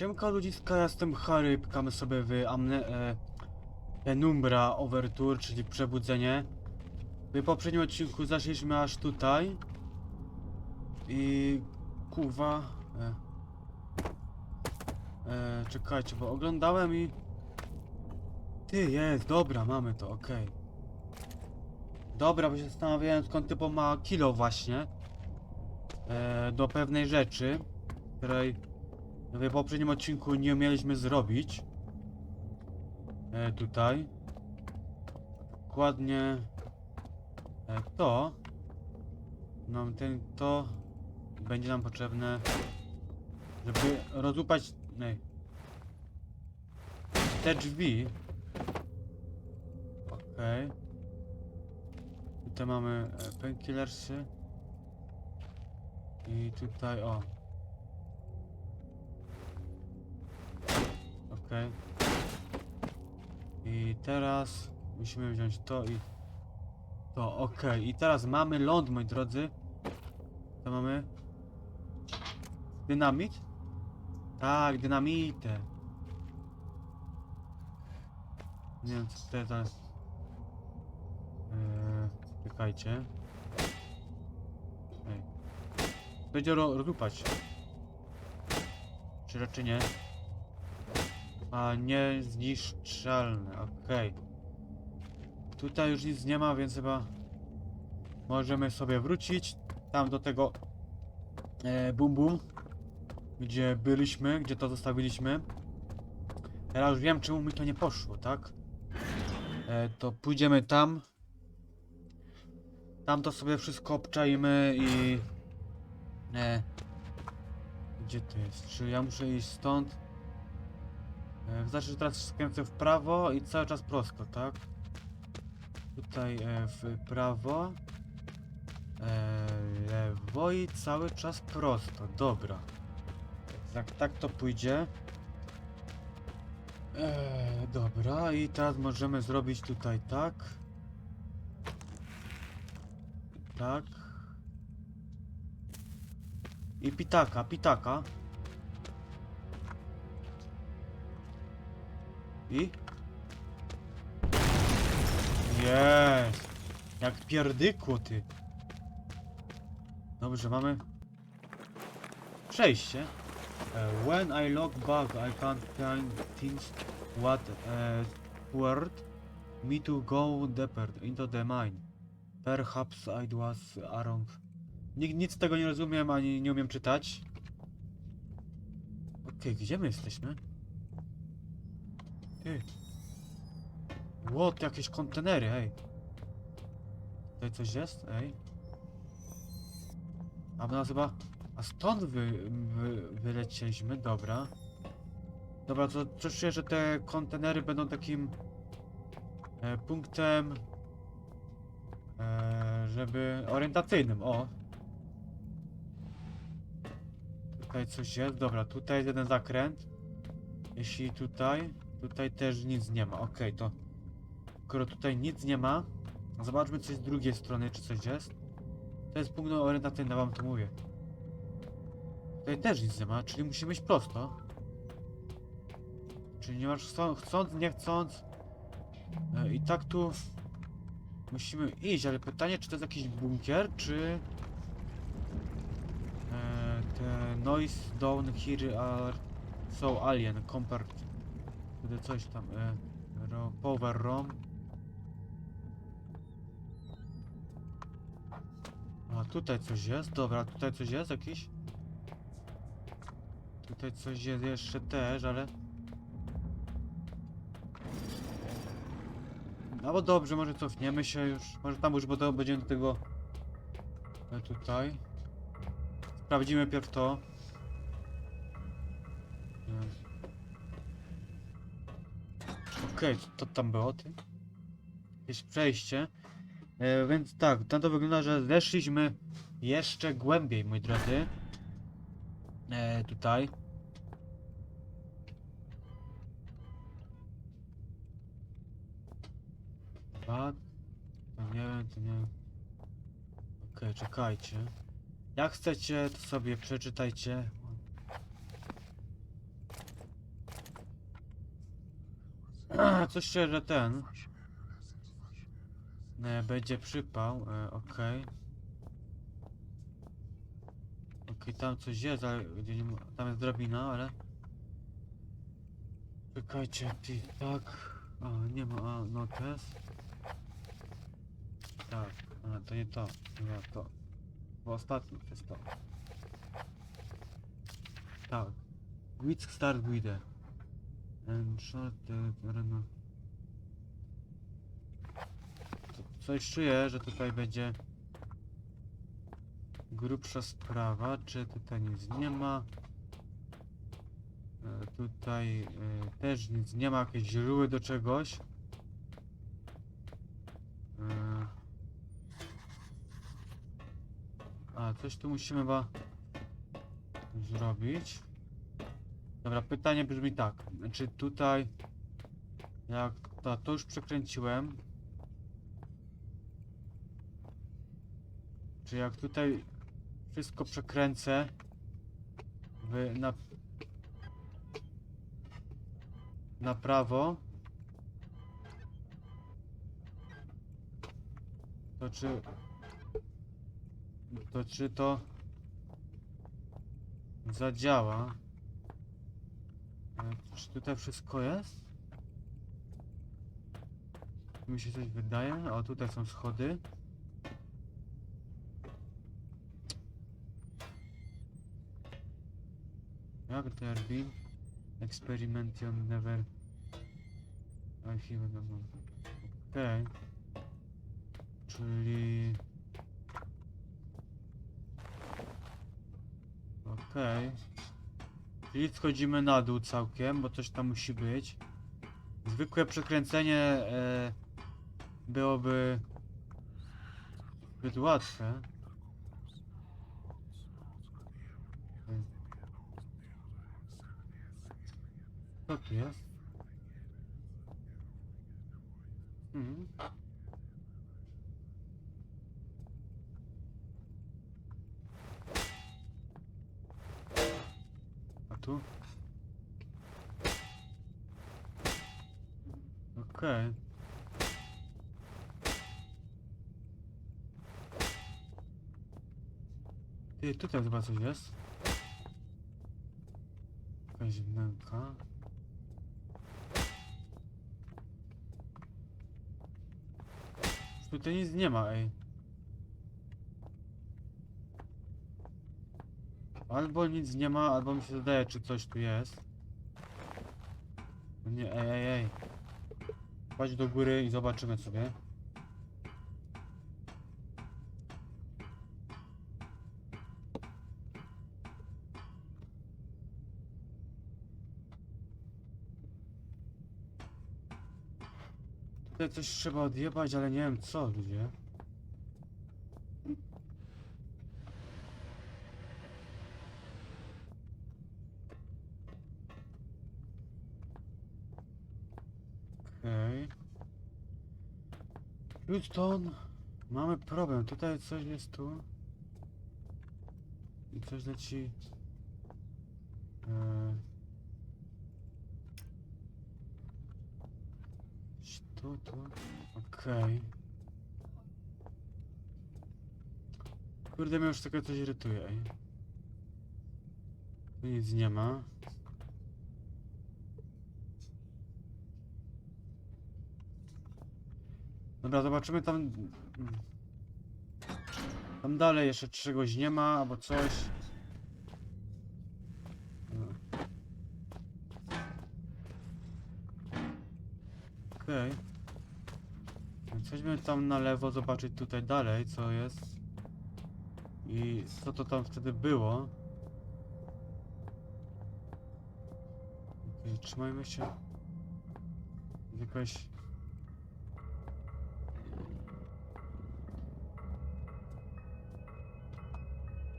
Siemka ludziska, jestem Harry, pykamy sobie w amne, e, Penumbra Overture, czyli Przebudzenie. W poprzednim odcinku zaszliśmy aż tutaj. I... Kuwa... E, e, czekajcie, bo oglądałem i... Ty, jest, dobra, mamy to, okej. Dobra, bo się zastanawiałem skąd typo ma kilo właśnie. E, do pewnej rzeczy, której w poprzednim odcinku nie umieliśmy zrobić. E, tutaj. Dokładnie e, to. Nam ten to będzie nam potrzebne, żeby rozłupać te drzwi. Okej. Tutaj mamy e, painkillersy. I tutaj o. Okej. I teraz musimy wziąć to i to, okej. I teraz mamy ląd, moi drodzy. To mamy dynamit? Tak, dynamitę. Nie wiem, co jest. Eee, czekajcie. Ej. Będzie ro. Czy raczej nie? A niezniszczalne, okej. Tutaj już nic nie ma, więc chyba możemy sobie wrócić tam do tego e, bum bum, gdzie byliśmy, gdzie to zostawiliśmy. Teraz już wiem, czemu mi to nie poszło, tak? E, to pójdziemy tam. Tam to sobie wszystko obczajmy i... E, gdzie to jest? Czy ja muszę iść stąd? E, Znaczy, że teraz skręcę w prawo i cały czas prosto, tak? Tutaj e, w prawo. E, lewo i cały czas prosto. Dobra. Jak tak to pójdzie. Dobra, i teraz możemy zrobić tutaj tak. Tak. I pitaka, pitaka. I? Jest! Jak pierdykło ty. Dobrze, mamy przejście. E, when I log back, I can't find things what uh, word me to go deeper into the mine. Perhaps I was wrong. Nic, nic z tego nie rozumiem, ani nie umiem czytać. Okej, gdzie my jesteśmy? Ty. Jakieś kontenery, ej. Tutaj coś jest? Ej. A nas chyba... A stąd wy, wy, wylecieliśmy, dobra. Dobra, to czuję, że te kontenery będą takim... E, punktem... E, żeby... orientacyjnym, o. Tutaj coś jest, dobra, tutaj jest jeden zakręt. Jeśli tutaj... Tutaj też nic nie ma, okej, to... Skoro tutaj nic nie ma, zobaczmy coś z drugiej strony, czy coś jest. To jest punkt orientacyjny, wam to mówię. Tutaj też nic nie ma, czyli musimy iść prosto. Czyli nie masz chcą- chcąc, nie chcąc. E, I tak tu musimy iść, ale pytanie, czy to jest jakiś bunkier, czy... E, te noise down here are so alien compared the coś tam. E, ro, power room. A tutaj coś jest, dobra, tutaj coś jest jakiś? Tutaj coś jest jeszcze też, ale... No bo dobrze, może cofniemy się już. Może tam już, bo będziemy tego... e, Tutaj. Sprawdzimy pierw to. Okej, co to tam było, ty? Jakieś przejście. E, więc tak, na to wygląda, że zeszliśmy jeszcze głębiej, moi drodzy. E, tutaj. Dwa. To nie wiem, to nie wiem. Okej, czekajcie. Jak chcecie, to sobie przeczytajcie. Coś czuję, że ten... E, będzie przypał, e, okej. Okej, tam coś jest, ale tam jest drabina, ale... Czekajcie, ty, tak... A, nie ma, a, no test. Tak, a, to nie to, nie to. Bo ostatni to jest to. Tak. Guild start guide. Arena. Coś czuję, że tutaj będzie grubsza sprawa. Czy tutaj nic nie ma? E, Tutaj e, też nic nie ma, jakieś źródły do czegoś. E, A, coś tu musimy chyba zrobić. Dobra, pytanie brzmi tak. Czy tutaj jak to, to już przekręciłem. Czy jak tutaj wszystko przekręcę w, na, na prawo to czy to czy to zadziała? Czy tutaj wszystko jest? Mi się coś wydaje. O, tutaj są schody. Jak there been experimentation never I no Okej. Czyli... Okej. Czyli schodzimy na dół całkiem, bo coś tam musi być. Zwykłe przekręcenie e, byłoby zbyt łatwe. Co tu jest? Mhm. Tu? Okej. Ty, tutaj chyba coś jest. Jakaś wnęka. Tutaj nic nie ma, ej. Albo nic nie ma, albo mi się zdaje, czy coś tu jest. Nie, ej, ej, ej. Chodź do góry i zobaczymy sobie. Tutaj coś trzeba odjebać, ale nie wiem co, ludzie. Okej. Houston, mamy problem. Tutaj coś jest tu. I coś leci. Eee. Tu, tu. Okej. Kurde, mnie już takie coś irytuje. Tu nic nie ma. Dobra, zobaczymy tam... Tam dalej jeszcze czegoś nie ma, albo coś. Okej. Chodźmy tam na lewo, zobaczyć tutaj dalej, co jest. I co to tam wtedy było. Trzymajmy się. Jakaś...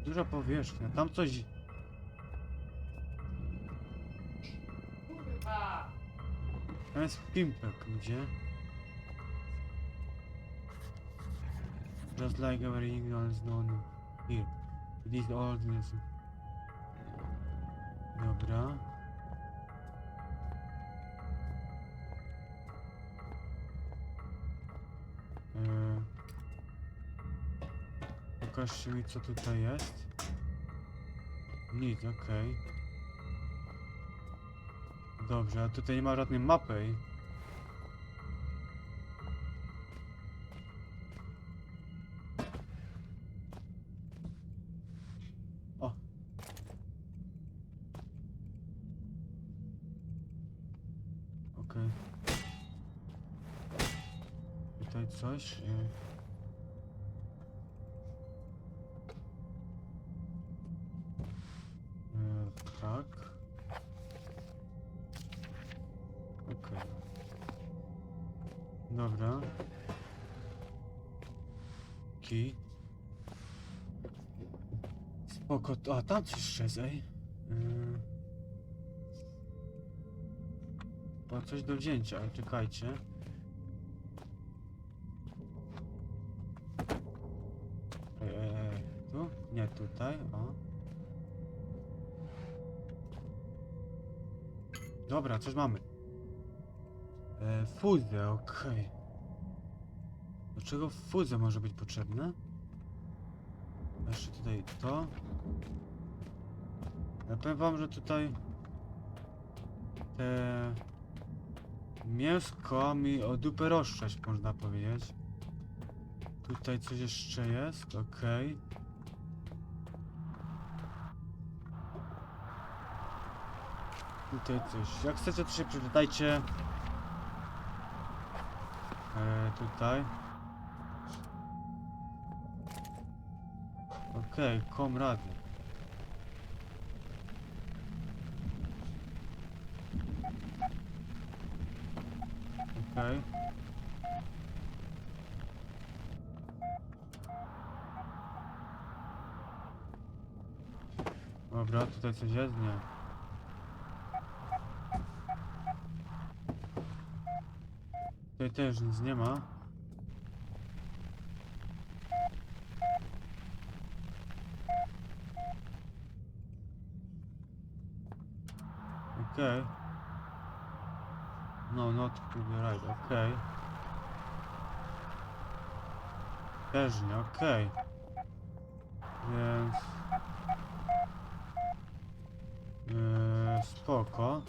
Duża powierzchnia, tam coś... Tam jest pimpek, gdzie? Just like everything else known here. It is all this. Dobra. Pokażcie mi co tutaj jest. Nic, okej. Dobrze, a tutaj nie ma żadnej mapy. Dobra. Kij. Spoko. A, tam coś jeszcze jest, ej. Yy. Coś do wzięcia, ale czekajcie. Ej, ej, ej. Tu? Nie, tutaj, o. Dobra, coś mamy. E, fuzę, okej. Do czego fuzja może być potrzebna? Jeszcze tutaj to. Ja powiem wam, że tutaj te mięsko mi o dupę rozszczać, można powiedzieć. Tutaj coś jeszcze jest, okej. Tutaj coś. Jak chcecie, to się przeczytajcie. E, tutaj. Okej, okay, komrady. Okej. Okay. Dobra, tutaj coś jest? Nie. Tutaj też nic nie ma. Okej. No, not right, okej. Też nie, okej. Więc... Yy, spoko.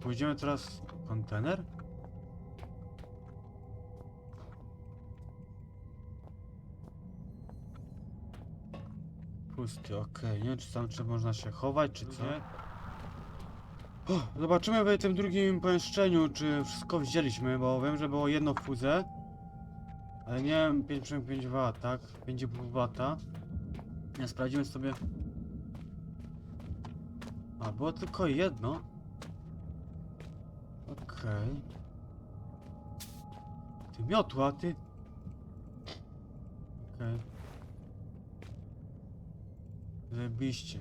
Pójdziemy teraz kontener? Pusty, okej. Nie wiem, czy tam czy można się chować, czy co. O, zobaczymy w tym drugim pomieszczeniu, czy wszystko wzięliśmy, bo wiem, że było jedno fuzę. Ale nie wiem, 5,5 W, tak? 5,5 W. Ja sprawdzimy sobie. A, było tylko jedno. Okej. Ty miotła, ty. Okej. Zajebiście.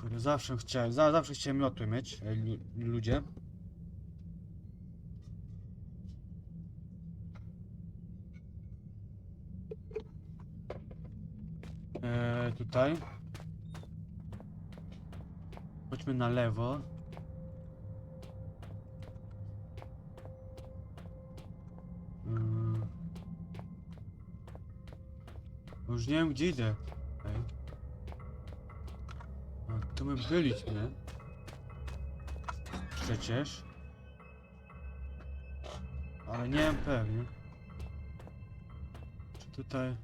Kurde, zawsze chciałem, za, zawsze chciałem miotły mieć, e, lu, ludzie. Eee, tutaj. Chodźmy na lewo. Mm. Już nie wiem gdzie idę. My byliśmy. Przecież. Ale nie wiem pewnie. Czy tutaj...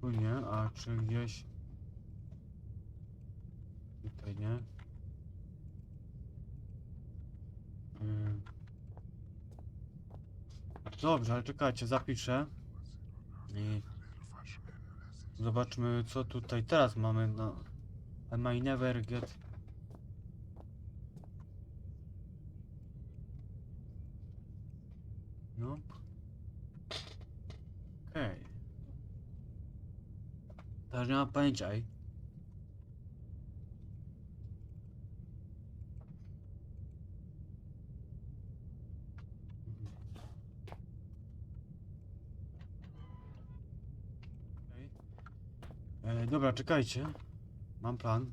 Tu nie, a czy gdzieś... Tutaj nie. Dobrze, ale czekajcie, zapiszę. I zobaczmy co tutaj teraz mamy. No, I may never get. Nope. Okej. Też nie mam pojęcia. E, dobra, czekajcie. Mam plan.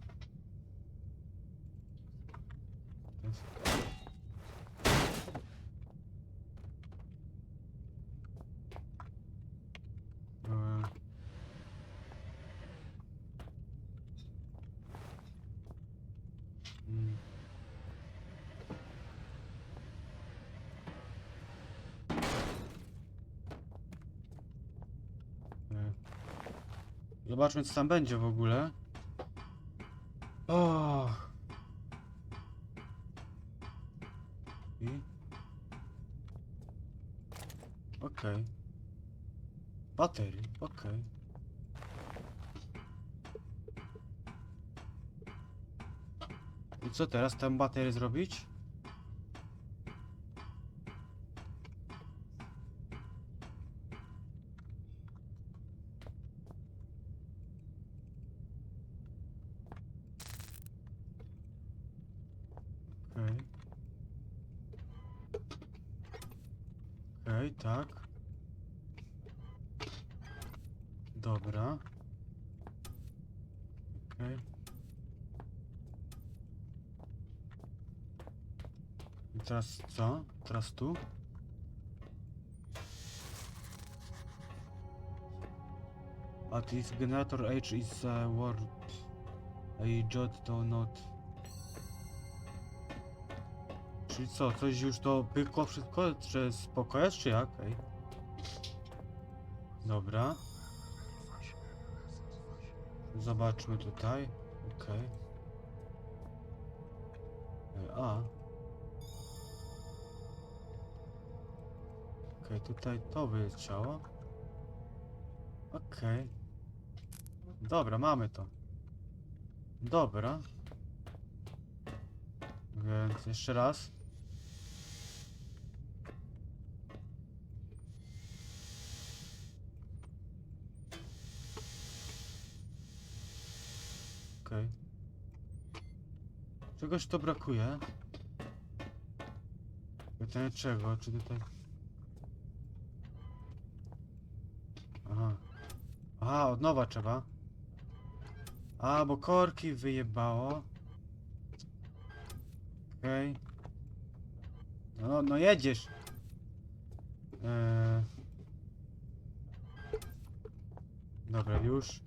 Jest. Eee. Mm. Eee. Zobaczmy co tam będzie w ogóle. O. I? Okej. Baterii, okej. I co teraz tę baterię zrobić? Okej. Okej, tak. Dobra. Okej. I teraz co? Teraz tu? At this generator H is a word. I jot to not. Czyli co, coś już to pykło wszystko? Czy spoko jest, czy jak? Ej. Dobra. Zobaczmy tutaj. Okej. E, A. Okej, tutaj to wyleciało. Okej. Dobra, mamy to. Dobra. Więc jeszcze raz. Okej. Czegoś to brakuje. Pytanie czego? Czy tutaj... Aha. Aha, od nowa trzeba. A, bo korki wyjebało. Okej. No, no, no jedziesz. Eee... Dobra, już.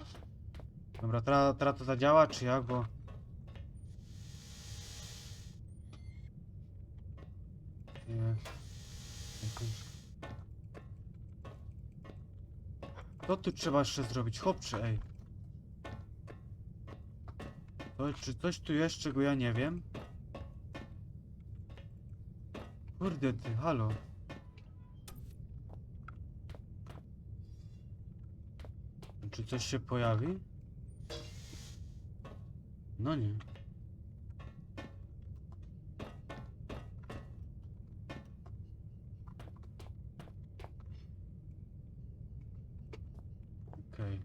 Dobra, teraz teraz to zadziała, czy jak, bo... Nie. Jakoś... Co tu trzeba jeszcze zrobić? Chłopcze, ej. To, czy coś tu jest, czego ja nie wiem? Kurde ty, halo. Czy coś się pojawi? No nie. Okej.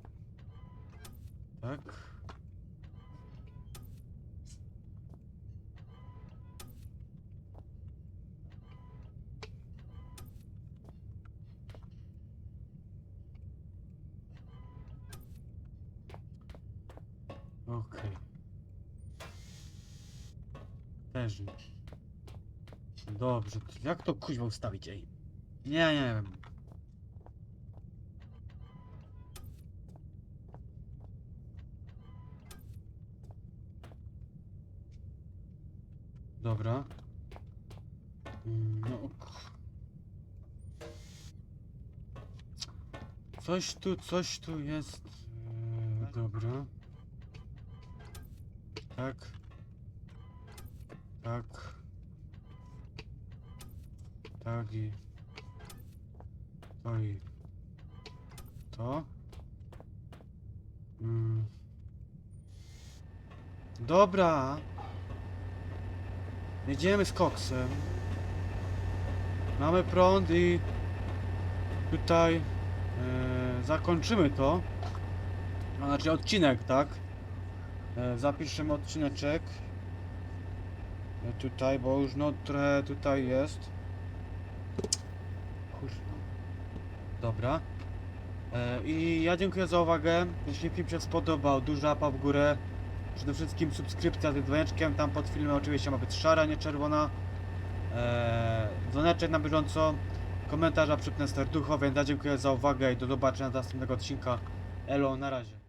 Tak. Okej. Też. Dobrze, to jak to kuźwa ustawić, ej? Nie, nie wiem. Dobra. Mm, No. Coś tu, coś tu jest. Eee, dobra. Tak. Tak. Tak i. To i. To. Mm. Dobra. Jedziemy z koksem. Mamy prąd i tutaj e, zakończymy to. A znaczy odcinek, tak? E, zapiszemy odcineczek. E, tutaj, bo już no trochę tutaj jest. Kurwa. Dobra. E, I ja dziękuję za uwagę. Jeśli film się spodobał, duża łapa w górę. Przede wszystkim subskrypcja z dzwoneczkiem, tam pod filmem oczywiście ma być szara, nie czerwona. Eee, dzwoneczek na bieżąco, komentarza przypnę serducho, więc ja dziękuję za uwagę i do zobaczenia do następnego odcinka. Elo, na razie.